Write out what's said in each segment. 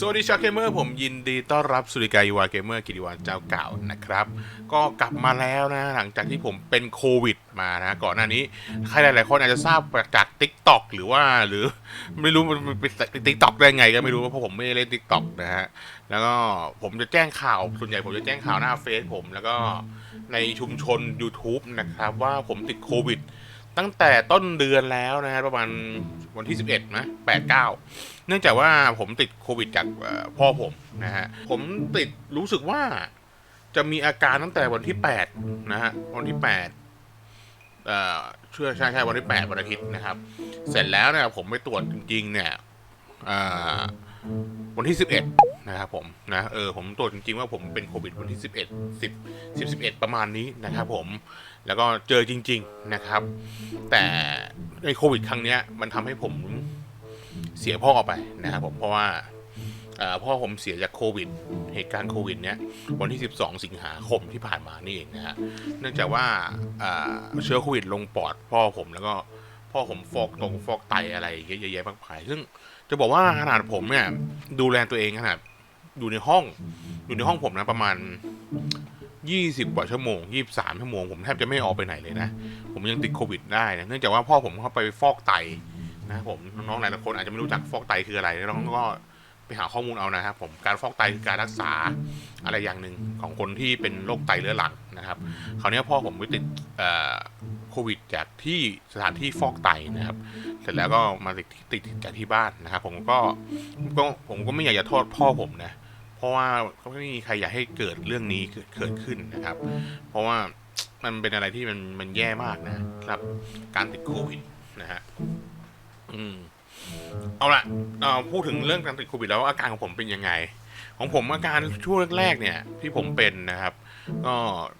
สวัสดีชาวเกมเมอร์ผมยินดีต้อนรับสุริกายวาเกมเมอร์กิติวันเจ้าเก่านะครับ ก็กลับมาแล้วนะหลังจากที่ผมเป็นโควิดมานะก่อนหน้านี้ใครหลาย ๆ คนอาจจะทราบจาก t ิ k t o k หรือว่าหรือไม่รู้มันเป็นติ๊กต็อกได้ไงก็ไม่รู้เพราะผมไม่ได้เล่น t ิ k t o k นะฮะแล้วก็ผมจะแจ้งข่าวส่วนใหญ่ผมจะแจ้งข่าวหน้าเฟซผม แล้วก็ในชุมชน YouTube นะครับว่าผมติดโควิด ตั้งแต่ต้นเดือนแล้วนะฮะประมาณวันที่ 11นะ8 9 เนื่องจากว่าผมติดโควิดจากพ่อผมนะฮะผมติดรู้สึกว่าจะมีอาการตั้งแต่วันที่8นะฮะวันที่8เอ่อเชื่อใช่ใช่วันที่ 8 วันอาทิตย์นะครับ เสร็จแล้วเนี่ยผมไปตรวจจริง ๆ เนี่ยเอ่อวันที่ 11 นะครับผมนะเออผมตรวจจริงๆว่าผมเป็นโควิดวันที่ 11 10 10 11 ประมาณนี้นะครับผมแล้วก็เจอจริง ๆนะครับ แต่ในโควิด ครั้งเนี้ยมันทำให้ผมเสียพ่อไปนะครับผมเพราะว่าพ่อผมเสียจากโควิด เหตุการณ์โควิดเนี้ยวันที่ 12 สิงหาคมที่ผ่านมานี่เองนะฮะเนื่องจากว่าเอ่อเชื้อโควิดลงปอดพ่อผมแล้วก็พ่อผมฟอกตรงฟอกไตอะไรเยอะแยะมากมายซึ่งจะบอกว่าขนาดผมเนี่ยดูแลตัวเองขนาด อยู่ในห้อง อยู่ในห้องผมนะประมาณ20กว่าชั่วโมง23ชั่วโมงผมแทบจะไม่ออกไปไหนเลยนะ ผมยังติดโควิดได้นะเนื่องจากว่าพ่อผมเข้าไปฟอกไตนะผมน้องๆหลายๆคนอาจจะไม่รู้จักฟอกไตคืออะไรน้องก็ไปหาข้อมูลเอานะครับผมการฟอกไตคือการรักษาอะไรอย่างหนึ่งของคนที่เป็นโรคไตเรื้อรังนะครับคราวนี้พ่อผมไปติดโควิดจากที่สถานที่ฟอกไตนะครับ เสร็จแล้วก็มาติดติดจากที่บ้านนะครับ ผมก็ก็ผมก็ไม่อยากจะโทษพ่อผมนะ เพราะว่าก็ไม่มีใครอยากให้เกิดเรื่องนี้เกิดขึ้นนะครับ เพราะว่ามันเป็นอะไรที่มันมันแย่มากนะครับ การติดโควิดนะฮะอืมเอาละเอาพูดถึงเรื่องการติดโควิดแล้วอาการของผมเป็นยังไง ของผมอาการช่วงแรกๆเนี่ย ที่ผมเป็นนะครับ ก็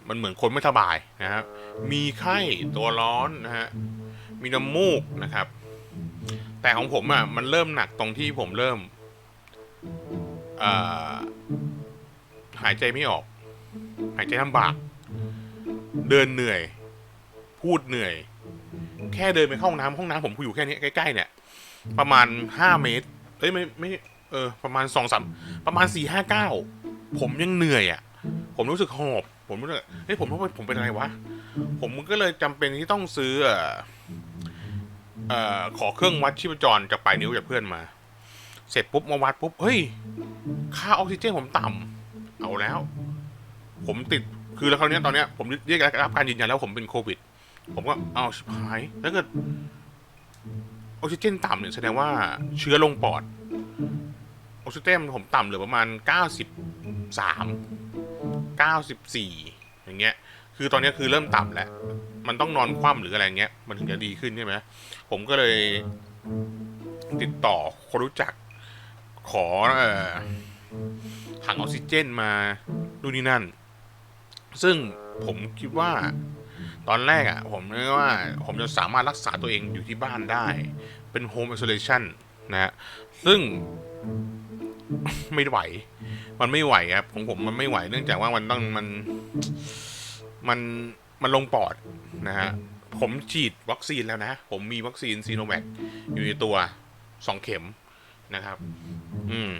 มันเหมือนคนไม่สบายนะครับ มีไข้ตัวร้อนนะฮะมีน้ำมูกนะครับ แต่ของผมอะมันเริ่มหนักตรงที่ผมเริ่ม หายใจไม่ออก หายใจลำบาก เดินเหนื่อย พูดเหนื่อย แค่เดินไปเข้าห้องน้ำห้องน้ำผมอยู่แค่นี้ใกล้ๆเนี่ยประมาณห้าเมตรเอ้ยไม่ไม่เออประมาณสองสามประมาณสี่ห้าเก้าผมยังเหนื่อยอะ ผมรู้สึกหอบ ผมรู้สึกเฮ้ยผมว่าผมเป็นอะไรวะ ผมก็เลยจำเป็นที่ต้องซื้อเอ่อเอ่อขอเครื่องวัดชีพจรจากปลายนิ้วจากเพื่อนมา เสร็จปุ๊บมาวัดปุ๊บเฮ้ย ค่าออกซิเจนผมต่ำเอาแล้ว ผมติดคือแล้วคราวนี้ตอนเนี้ยผมเรียกรับการยืนยันแล้วผมเป็นโควิด ผมก็เอาชิบหายถ้าเกิดออกซิเจนต่ำเนี่ยแสดงว่าเชื้อลงปอดออกซิเจนผมต่ำเหลือประมาณเก้าสิบสามเก้าสิบสี่อย่างเงี้ย คือตอนนี้คือเริ่มต่ำแล้ว มันต้องนอนคว่ำหรืออะไรเงี้ย มันถึงจะดีขึ้นใช่ไหม ผมก็เลยติดต่อคนรู้จัก ขอเอ่อถังออกซิเจนมาดูนี่นั่น ซึ่งผมคิดว่า ตอนแรกอะ ผมนึกว่า ผมจะสามารถรักษาตัวเองอยู่ที่บ้านได้ เป็นโฮม i อ o l a t i o n นะฮะซึ่งไม่ไหว มันไม่ไหวครับของผมมันไม่ไหวเนื่องจากว่ามันต้องมันมันมันลงปอดนะฮะผมฉีดวัคซีนแล้วนะ ผมมีวัคซีนซีโนแวคอยู่ในตัวสองเข็ม นะครับ อืม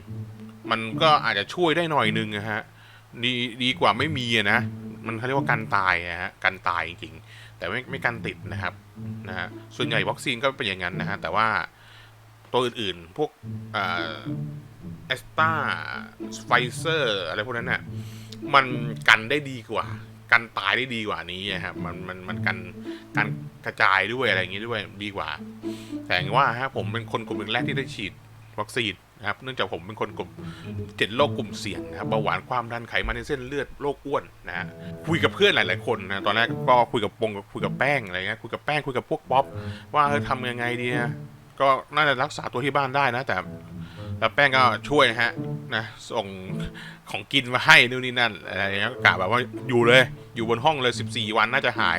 มันก็อาจจะช่วยได้หน่อยนึงนะฮะ ดีดีกว่าไม่มีอะนะ มันเขาเรียกว่ากันตายนะฮะ กันตายจริงๆแต่ไม่ไม่กันติดนะครับ นะฮะ ส่วนใหญ่วัคซีนก็เป็นอย่างนั้นนะฮะ แต่ว่าตัวอื่นๆ พวกเอ่อแอสตราไฟเซอร์อะไรพวกนั้นน่ะ มันกันได้ดีกว่า กันตายได้ดีกว่านี้อะครับ มันมันมันกันการกระจายด้วยอะไรอย่างงี้ด้วยดีกว่า แต่อย่างว่าฮะผมเป็นคนกลุ่มแรกที่ได้ฉีด วัคซีนนะครับเนื่องจากผมเป็นคนกลุ่มเจ็ดโรคกลุ่มเสี่ยงนะครับเบาหวานความดันไขมันในเส้นเลือดโรคอ้วนนะฮะคุยกับเพื่อนหลาย ๆ คนนะตอนแรกก็คุยกับปงคุยกับแป้งอะไรเงี้ยคุยกับแป้งคุยกับพวกป๊อปว่าเออทำยังไงดีนะก็น่าจะรักษาตัวที่บ้านได้นะ แต่แล้วแป้งก็ช่วยฮะนะส่งของกินมาให้นู่นนี่นั่นอะไรเงี้ยกะแบบว่าอยู่เลย อยู่บนห้องเลย 14 วันน่าจะหาย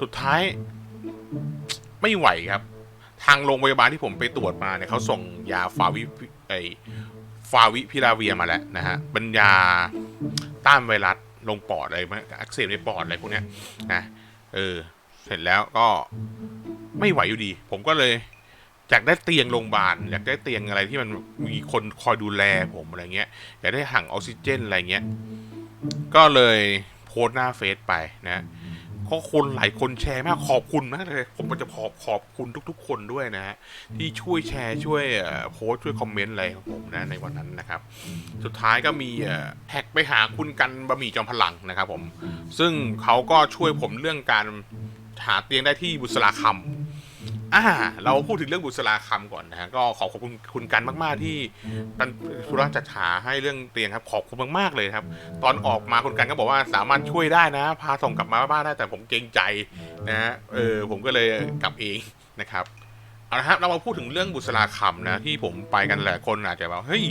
สุดท้ายไม่ไหวครับ ทางโรงพยาบาลที่ผมไปตรวจมาเนี่ยเขาส่งยาฟาวิไอฟาวิพิลาเวียมาแล้วนะฮะเป็นยาต้านไวรัสลงปอดอะไรมอักเสบในปอดอะไรพวกเนี้ยนะเออเสร็จแล้วก็ไม่ไหวอยู่ดี ผมก็เลยอยากได้เตียงโรงพยาบาลอยากได้เตียงอะไรที่มันมีคนคอยดูแลผมอะไรเงี้ยอยากได้ถังออกซิเจนอะไรเงี้ยก็เลยโพสต์หน้าเฟซไปนะ ราะคนหลายคนแชร์มากขอบคุณมากเลยผมก็จะขอบขอบคุณทุก ๆ คนด้วยนะฮะที่ช่วยแชร์ช่วยโพสช่วยคอมเมนต์อะไรของผมนะในวันนั้นนะครับ สุดท้ายก็มีแท็กไปหาคุณกันบะหมี่จอมพลังนะครับผมซึ่งเขาก็ช่วยผมเรื่องการหาเตียงได้ที่บุษราคำ อ่าเราพูดถึงเรื่องบุษราคำก่อนนะฮะก็ขอขอบคุณคุณกันมากๆที่เป็นธุระจัดหาให้เรื่องเตียงครับขอบคุณมากๆเลยครับ ตอนออกมาคุณกันก็บอกว่าสามารถช่วยได้นะ พาส่งกลับมาบ้านได้แต่ผมเกรงใจนะฮะเออผมก็เลยกลับเองนะครับเอาละครับเรามาพูดถึงเรื่องบุษราคำนะที่ผมไปกันหลายคนอาจจะแบบเฮ้ย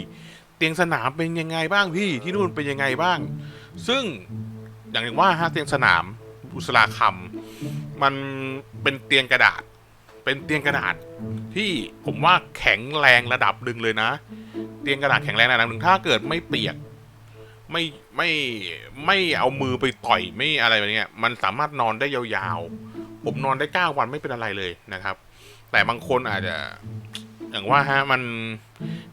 เตียงสนามเป็นยังไงบ้างพี่ที่นู่นเป็นยังไงบ้าง ซึ่งอย่างว่าฮะเตียงสนามบุษราคำมันเป็นเตียงกระดาษ เป็นเตียงกระดาษที่ผมว่าแข็งแรงระดับหนึ่งเลยนะ เตียงกระดาษแข็งแรงระดับหนึ่งถ้าเกิดไม่เปียกไม่ไม่ไม่เอามือไปต่อยไม่อะไรแบบนี้มันสามารถนอนได้ยาวๆ ผมนอนได้เก้าวันไม่เป็นอะไรเลยนะครับ แต่บางคนอาจจะอย่างว่าฮะมัน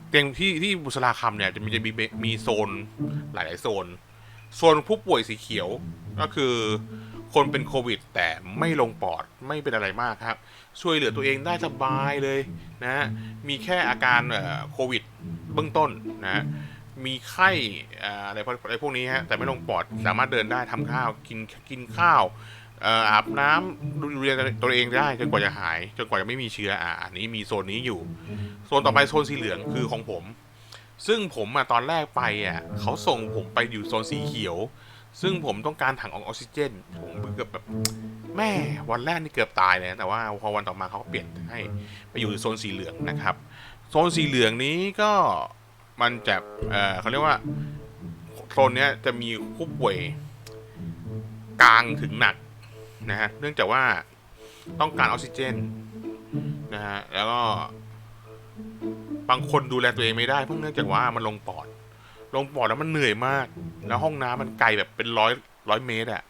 เตียงที่ที่บุษราคำเนี่ยจะมีจะมีมีโซนหลายๆโซน โซนผู้ป่วยสีเขียวก็คือคนเป็นโควิด แต่ไม่ลงปอดไม่เป็นอะไรมากครับ ช่วยเหลือตัวเองได้สบายเลยนะฮะมีแค่อาการโควิดเบื้องต้นนะฮะมีไข้อะไรพวกอะไรพวกนี้ฮะแต่ไม่ลงปอดสามารถเดินได้ทำข้าวกินกินข้าวอาบน้ำดูแลตัวเองได้จนกว่าจะหายจนกว่าจะไม่มีเชื้ออ่าอันนี้มีโซนนี้อยู่ โซนต่อไปโซนสีเหลืองคือของผม ซึ่งผมอะตอนแรกไปอะเขาส่งผมไปอยู่โซนสีเขียว ซึ่งผมต้องการถังออกซิเจน ผมเกือบแบบแม่วันแรกนี่เกือบตายเลยแต่ว่าพอวันต่อมาเขาก็เปลี่ยนให้ไปอยู่โซนสีเหลืองนะครับ โซนสีเหลืองนี้ก็มันจะเออเขาเรียกว่าโซนนี้จะมีผู้ป่วยกลางถึงหนักนะฮะเนื่องจากว่าต้องการออกซิเจนนะฮะแล้วก็บางคนดูแลตัวเองไม่ได้เพราะเนื่องจากว่ามันลงปอด ลงปอดแล้วมันเหนื่อยมาก แล้วห้องน้ำมันไกลแบบเป็นร้อยร้อยเมตรอะ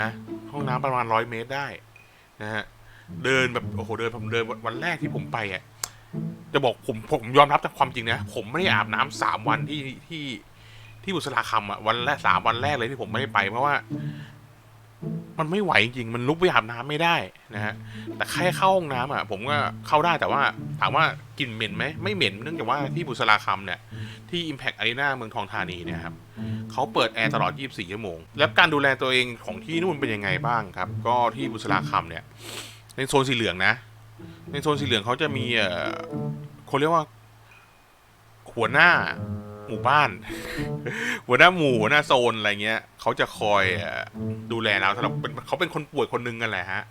นะ ห้องน้ำประมาณร้อยเมตรได้นะฮะเดินแบบโอ้โหเดินผมเดินวันแรกที่ผมไปอะจะบอกผมผมยอมรับจากความจริงนะผมไม่ได้อาบน้ำสามวันที่ที่ที่บุษราคำอะวันแรกสามวันแรกเลยที่ผมไม่ได้ไปเพราะว่า มันไม่ไหวจริงๆมันลุกไปอาบน้ำไม่ได้นะฮะแต่แค่เข้าห้องน้ำอะ ผมก็เข้าได้แต่ว่าถามว่ากลิ่นเหม็นไหมไม่เหม็นเนื่องจากว่าที่บุษราคำเนี่ยที่ Impact Arena เมืองทองธานีเนี่ยครับเขาเปิดแอร์ตลอด 24 ชั่วโมง แล้วการดูแลตัวเองของที่นู่นเป็นยังไงบ้างครับ ก็ที่บุษราคำเนี่ย ในโซนสีเหลืองนะ ในโซนสีเหลืองเขาจะมีเอ่อเขาเรียกว่าหัวหน้า หมู่บ้าน หัวหน้าหมู่หัวหน้าโซนอะไรเงี้ยเขาจะคอยดูแลเราสำหรับเขาเป็นคนป่วยคนหนึงกันแหละฮะ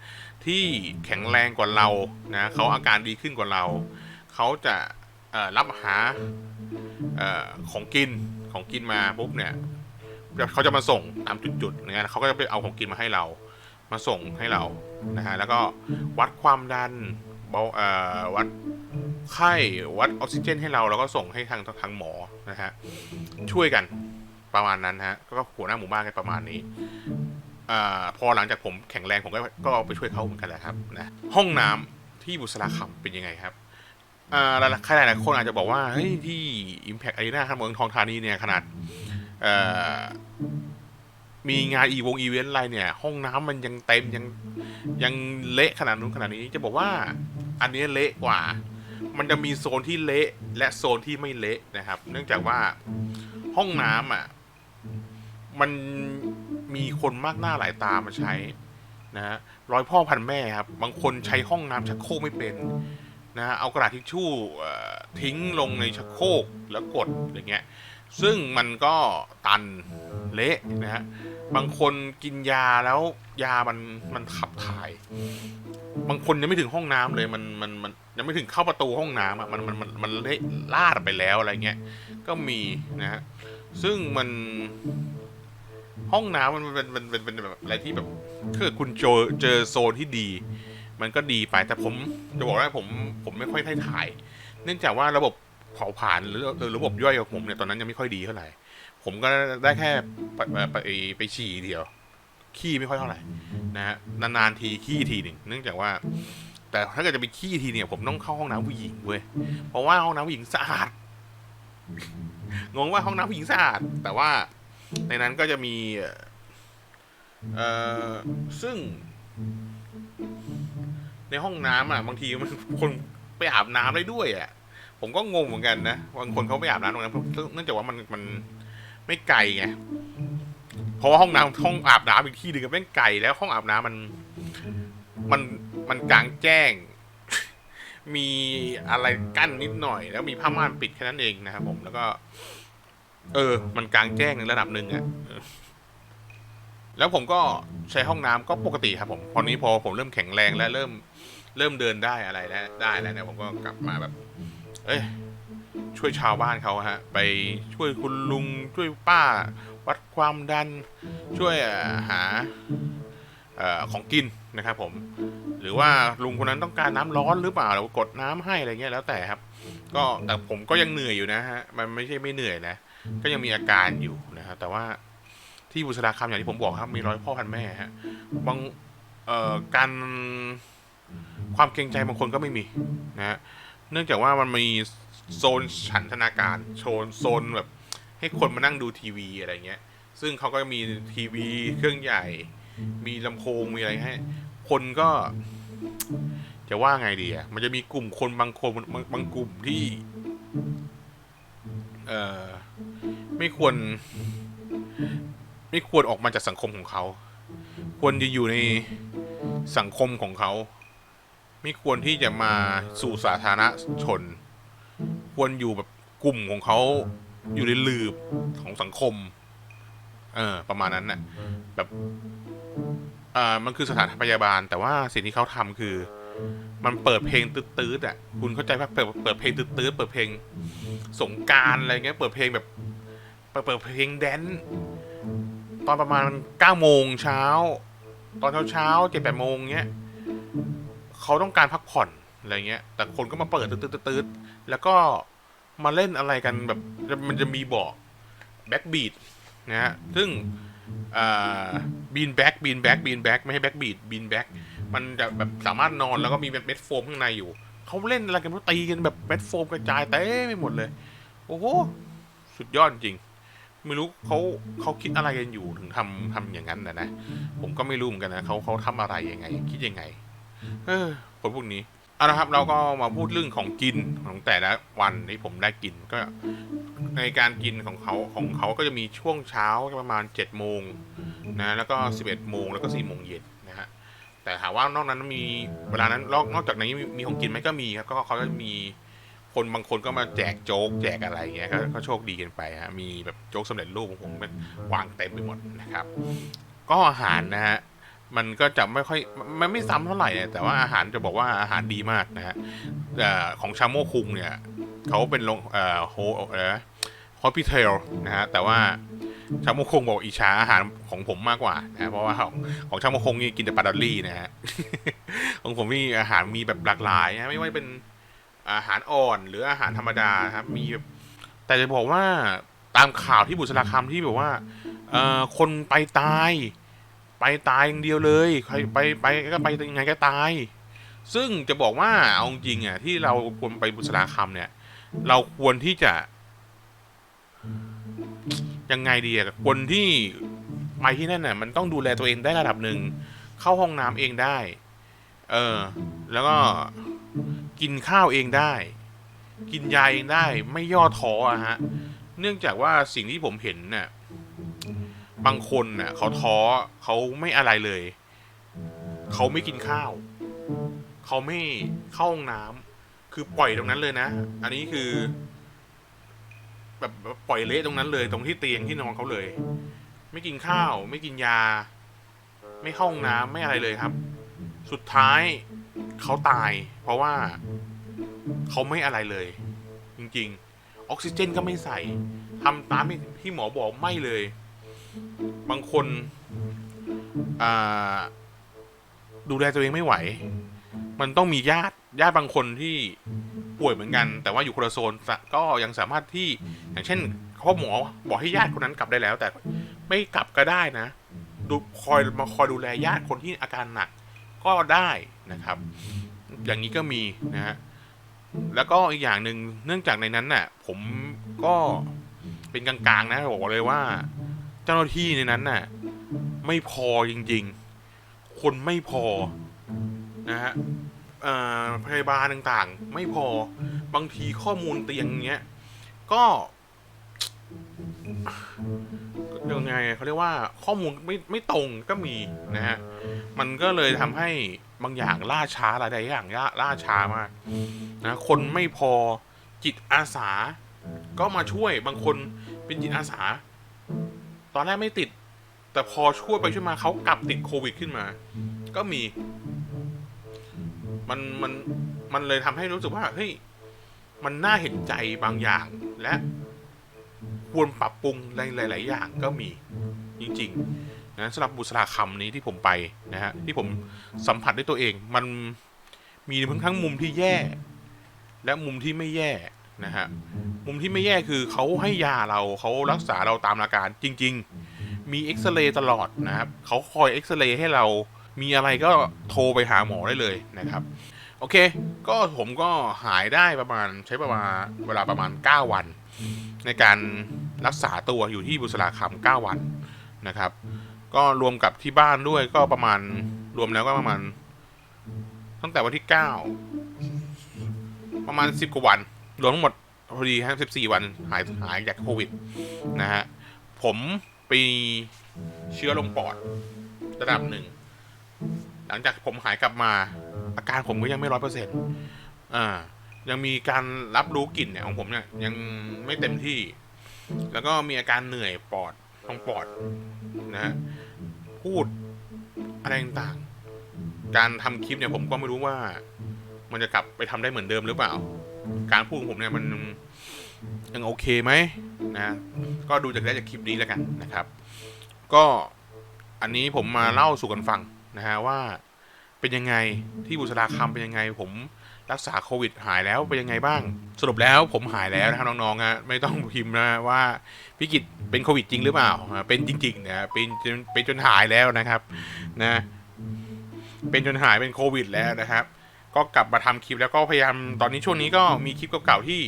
ที่แข็งแรงกว่าเรานะเขาอาการดีขึ้นกว่าเรา เขาจะรับหาอของกินของกินมาปุ๊บเนี่ยเขาจะมาส่งตามจุดๆเนะเขาก็จะไปเอาของกินมาให้เรา มาส่งให้เรานะฮะแล้วก็วัดความดันเบาวัด ไข้วัดออกซิเจนให้เราแล้วก็ส่งให้ทางทางหมอนะฮะช่วยกันประมาณนั้นฮะก็หัวหน้าหมู่บ้านกันประมาณนี้อพอหลังจากผมแข็งแรงผมก็ก็ไปช่วยเขาเหมือนกันแหละครับนะห้องน้ำที่บุษราคำเป็นยังไงครับหลายใครหลายคนอาจจะบอกว่าเฮ้ยที่ Impact Arena ครับเมืองทองธานีเนี่ยขนาดมีงานอีวงอีเวนต์อะไรเนี่ย ห้องน้ำมันยังเต็มยังยังเละขนาดนู้นขนาดนี้จะบอกว่าอันนี้เละกว่า มันจะมีโซนที่เละและโซนที่ไม่เละนะครับ เนื่องจากว่าห้องน้ำอะมันมีคนมากหน้าหลายตามาใช้นะฮะร้อยพ่อพันแม่ครับ บางคนใช้ห้องน้ำชักโครกไม่เป็นนะฮะเอากระดาษทิชชู่ทิ้งลงในชักโครกแล้วกดอย่างเงี้ยซึ่งมันก็ตันเละนะฮะบางคนกินยาแล้วยามันมันขับถ่าย บางคนยังไม่ถึงห้องน้ำเลยมันมันมันยังไม่ถึงเข้าประตูห้องน้ำอะมันมันมันมันเละลาดไปแล้วอะไรเงี้ยก็มีนะฮะซึ่งมันห้องน้ำมันเป็นเป็นเป็นเป็นแบบอะไรที่แบบถ้าเกิดคุณเจอเจอโซนที่ดี มันก็ดีไปแต่ผมจะบอกว่าผมผมไม่ค่อยได้ถ่าย เนื่องจากว่าระบบเผาผลาญหรือหรือระบบย่อยของผมเนี่ยตอนนั้นยังไม่ค่อยดีเท่าไหร่ผมก็ได้แค่ไปไปไปฉี่เดียว ขี้ไม่ค่อยเท่าไหร่นะฮะนานๆทีขี้ทีหนึ่งเนื่องจากว่า แต่ถ้าเกิดจะไปขี้ทีเนี่ยผมต้องเข้าห้องน้ำผู้หญิงเว้ยเพราะว่าห้องน้ำผู้หญิงสะอาดงงว่าห้องน้ำผู้หญิงสะอาด แต่ว่าในนั้นก็จะมีเอ่อซึ่ง ในห้องน้ำอะบางทีมันคนไปอาบน้ำได้ด้วยอะผมก็งงเหมือนกันนะบางคนเขาไปอาบน้ำตรงนั้นเพราะเนื่องจากว่ามันมันไม่ไกลไง เพราะว่าห้องน้ำห้องอาบน้ำอีกที่หนึ่งก็ไม่งไกลแล้วห้องอาบน้ำมัน มันมันกลางแจ้ง มีอะไรกั้นนิดหน่อย แล้วมีผ้าม่านปิดแค่นั้นเองนะครับผมแล้วก็ เออ มันกลางแจ้งในระดับหนึ่งอะแล้วผมก็ใช้ห้องน้ำก็ปกติครับผมตอนนี้พอผมเริ่มแข็งแรงและเริ่มเริ่มเดินได้อะไรแล้วได้แล้วเนี่ยผมก็กลับมาแบบ เอ้ย ช่วยชาวบ้านเขาฮะไปช่วยคุณลุงช่วยป้า วัดความดันช่วยหาอของกินนะครับผม หรือว่าลุงคนนั้นต้องการน้ำร้อนหรือเปล่าเรากดน้ำให้อะไรเงี้ยแล้วแต่ครับ ก็แต่ผมก็ยังเหนื่อยอยู่นะฮะมันไม่ใช่ไม่เหนื่อยนะก็ยังมีอาการอยู่นะครับแต่ว่าที่บุษราคำอย่างที่ผมบอกครับมีร้อยพ่อพันแม่ฮะบางเอ่อการความเกรงใจบางคนก็ไม่มีนะฮะเนื่องจากว่ามันมี โซนฉันทนาการโซนโซนแบบ ให้คนมานั่งดูทีวีอะไรเงี้ย ซึ่งเขาก็มีทีวีเครื่องใหญ่ มีลำโพงมีอะไรให้ คนก็ จะว่าไงดีอะมันจะมีกลุ่มคนบางคนบางบางกลุ่มที่ เอ่อไม่ควร ไม่ควรออกมาจากสังคมของเขา ควรจะอยู่ในสังคมของเขา ไม่ควรที่จะมาสู่สาธารณชน ควรอยู่แบบกลุ่มของเขาอยู่ในลืบของสังคม เออ ประมาณนั้นน่ะ แบบอ่ามันคือสถานพยาบาล แต่ว่าสิ่งที่เขาทำคือ มันเปิดเพลงตืดๆอะ คุณเข้าใจว่าเปิดเปิดเพลงตืดๆเปิดเพลงสงการอะไรเงี้ย เปิดเพลงแบบเปิดเปิดเพลงแดนตอนประมาณเก้าโมงเช้า ตอนเช้าเช้าเจ็ดแปดโมงเงี้ยเขาต้องการพักผ่อนอะไรเงี้ย แต่คนก็มาเปิดตืดๆ แล้วก็มาเล่นอะไรกันแบบมันจะมีบอกแบ็กบีดนะฮะซึ่งบีนแบ็กบีนแบ็กบีนแบ็กไม่ให้แบ็กบีดบีนแบ็กมันจะแบบสามารถนอนแล้วก็มีเม็ดโฟมข้างในอยู่เขาเล่นอะไรกันตีกันแบบเม็ดโฟมกระจายเต็มไปหมดเลย โอ้โหสุดยอดจริง ไม่รู้เขาเขาคิดอะไรกันอยู่ถึงทำทำอย่างนั้นนะนะผมก็ไม่รู้เหมือนกันนะเขาเขาทำอะไรยังไง คิดยังไง เออคนพวกนี้ เอาละครับเราก็มาพูดเรื่องของกินของแต่ละวันที่ผมได้กินก็ในการกินของเขาของเขาก็จะมีช่วงเช้าประมาณ7จ็ดโมงนะแล้วก็ 11บเอ็ดโมงแล้วก็4ี่โมงเย็นนะฮะแต่ถามว่านอกนั้นมีเวลานั้นนอกนอกจากนี้มีมีของกินไหมก็มีครับก็เขาก็มีคนบางคนก็มาแจกโจ๊กแจกอะไรเงี้ยก็โชคดีกันไปฮะมีแบบโจ๊กสำเร็จรูปของผมวางเต็มไปหมดนะครับ ก็อาหารนะฮะ มันก็จะไม่ค่อยมันไม่ซ้ำเท่าไหร่แต่ว่าอาหารจะบอกว่าอาหารดีมากนะฮะเอ่ของชาโมคุงเนี่ยเขาเป็นโรงเอ่อโฮเอ่อฮอสพิทลนะฮะแต่ว่าชาโมคงบอกอิจฉาอาหารของผมมากกว่านะเพราะว่าของของชาโมคงนี่กินแต่ปลาดอลลี่นะฮะของผมนี่อาหารมีแบบหลากหลายนะไม่ว่าจะเป็นอาหารอ่อนหรืออาหารธรรมดาครับมีแบบแต่จะบอกว่าตามข่าวที่บุษราคำที่แบบว่าเอ่อคนไปตาย ไปตายอย่างเดียวเลยใครไปไปก็ไปยังไงก็ตาย ซึ่งจะบอกว่าเอาจริงๆอะที่เราควรไปบุษราคำเนี่ย เราควรที่จะ ยังไงดีอะคนที่ไปที่นั่นน่ะ มันต้องดูแลตัวเองได้ระดับหนึ่งเข้าห้องน้ำเองได้ เออ แล้วก็กินข้าวเองได้ กินยาเองได้ไม่ย่อท้ออะฮะ เนื่องจากว่าสิ่งที่ผมเห็นน่ะ บางคนเน่ะเขาท้อเขาไม่อะไรเลย เขาไม่กินข้าว เขาไม่เข้าห้องน้ำคือปล่อยตรงนั้นเลยนะ อันนี้คือ แบบปล่อยเละตรงนั้นเลย ตรงที่เตียงที่นอนเขาเลย ไม่กินข้าว ไม่กินยา ไม่เข้าห้องน้ำไม่อะไรเลยครับ สุดท้ายเขาตาย เพราะว่าเขาไม่อะไรเลย จริง ๆ ออกซิเจนก็ไม่ใส่ทำตามที่หมอบอกไม่เลย บางคนดูแลตัวเองไม่ไหว มันต้องมีญาติญาติบางคนที่ป่วยเหมือนกัน แต่ว่าอยู่คนละโซนก็ยังสามารถที่อย่างเช่นเขาหมอบอกให้ญาติคนนั้นกลับได้แล้ว แต่ไม่กลับก็ได้นะดูคอยมาคอยดูแลญาติคนที่อาการหนักก็ได้นะครับ อย่างนี้ก็มีนะฮะแล้วก็อีกอย่างหนึ่งเนื่องจากในนั้นน่ะผมก็เป็นกลางๆนะบอกเลยว่า เจ้าหน้าที่ในนั้นน่ะ ไม่พอจริง ๆ คนไม่พอนะฮะอ่อพยาบาลต่างๆ ไม่พอบางทีข้อมูลเตียงเนี้ย ก็ยังไงเขาเรียกว่าข้อมูลไม่ไม่ตรงก็มีนะฮะมันก็เลยทำให้บางอย่างล่าช้าอะไรใดอย่างล่าล่าช้ามากนะคนไม่พอจิตอาสา ก็มาช่วยบางคนเป็นจิตอาสา ตอนแรกไม่ติด แต่พอช่วยไปช่วยมาเขากลับติดโควิดขึ้นมา ก็มี มันมันมันเลยทำให้รู้สึกว่าเฮ้ยมันน่าเห็นใจบางอย่างและควรปรับปรุงในหลาย ๆ อย่างก็มีจริง ๆ นะสำหรับบุษราคำนี้ที่ผมไปนะฮะที่ผมสัมผัสด้วยตัวเอง มันมีทั้งมุมที่แย่ และมุมที่ไม่แย่ นะฮะมุมที่ไม่แย่คือเขาให้ยาเราเขารักษาเราตามอาการจริง ๆ มีเอ็กซเรย์ตลอดนะครับเขาคอยเอ็กซเรย์ให้เรามีอะไรก็โทรไปหาหมอได้เลยนะครับ โอเค ก็ผมก็หายได้ประมาณใช้ประมาณเวลาประมาณ 9 วัน ในการรักษาตัวอยู่ที่บุษราคำ9วันนะครับ ก็รวมกับที่บ้านด้วยก็ประมาณรวมแล้วก็ประมาณ ตั้งแต่วันที่เก้าประมาณสิบกว่าวัน รวมทั้งหมดพอดีฮะสิบสี่วันหายหายจากโควิดนะฮะ ผมไปเชื้อลงปอดระดับหนึ่ง หลังจากผมหายกลับมา อาการผมก็ยังไม่ร้อยเปอร์เซ็นต์อ่า ยังมีการรับรู้กลิ่นเนี่ยของผมเนี่ยยังไม่เต็มที่ แล้วก็มีอาการเหนื่อยปอดทางปอดนะฮะ พูดอะไรต่างๆการทำคลิปเนี่ยผมก็ไม่รู้ว่า มันจะกลับไปทำได้เหมือนเดิมหรือเปล่า การพูดของผมเนี่ยมันยังโอเคไหมนะก็ดูจากได้จากคลิปนี้แล้วกันนะครับ ก็อันนี้ผมมาเล่าสู่กันฟังนะฮะว่าเป็นยังไงที่บุษราคำเป็นยังไง ผมรักษาโควิดหายแล้วเป็นยังไงบ้าง สรุปแล้วผมหายแล้วนะครับน้องๆฮะไม่ต้องพิมพ์นะว่าพี่กิจเป็นโควิดจริงหรือเปล่าอ่าเป็นจริงๆนะเป็นจนเป็นจนหายแล้วนะครับนะเป็นจนหายเป็นโควิดแล้วนะครับ ก็กลับมาทำคลิปแล้วก็พยายามตอนนี้ช่วงนี้ก็มีคลิปเก่าๆที่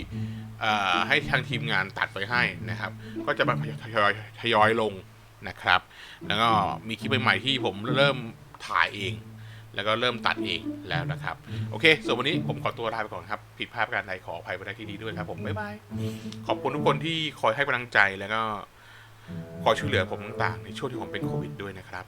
เอ่อให้ทางทีมงานตัดไปให้นะครับ ก็จะมาทยอยทยอยลงนะครับ แล้วก็มีคลิปใหม่ๆที่ผมเริ่มถ่ายเอง แล้วก็เริ่มตัดเองแล้วนะครับ โอเค ส่วนวันนี้ผมขอตัวลาไปก่อนครับ ผิดพลาดประการใดขออภัยไว้ในที่นี้ด้วยครับผม บ๊ายบาย ขอบคุณทุกคนที่คอยให้กำลังใจแล้วก็คอยช่วยเหลือผมต่างๆ ในช่วงที่ผมเป็นโควิดด้วยนะครับ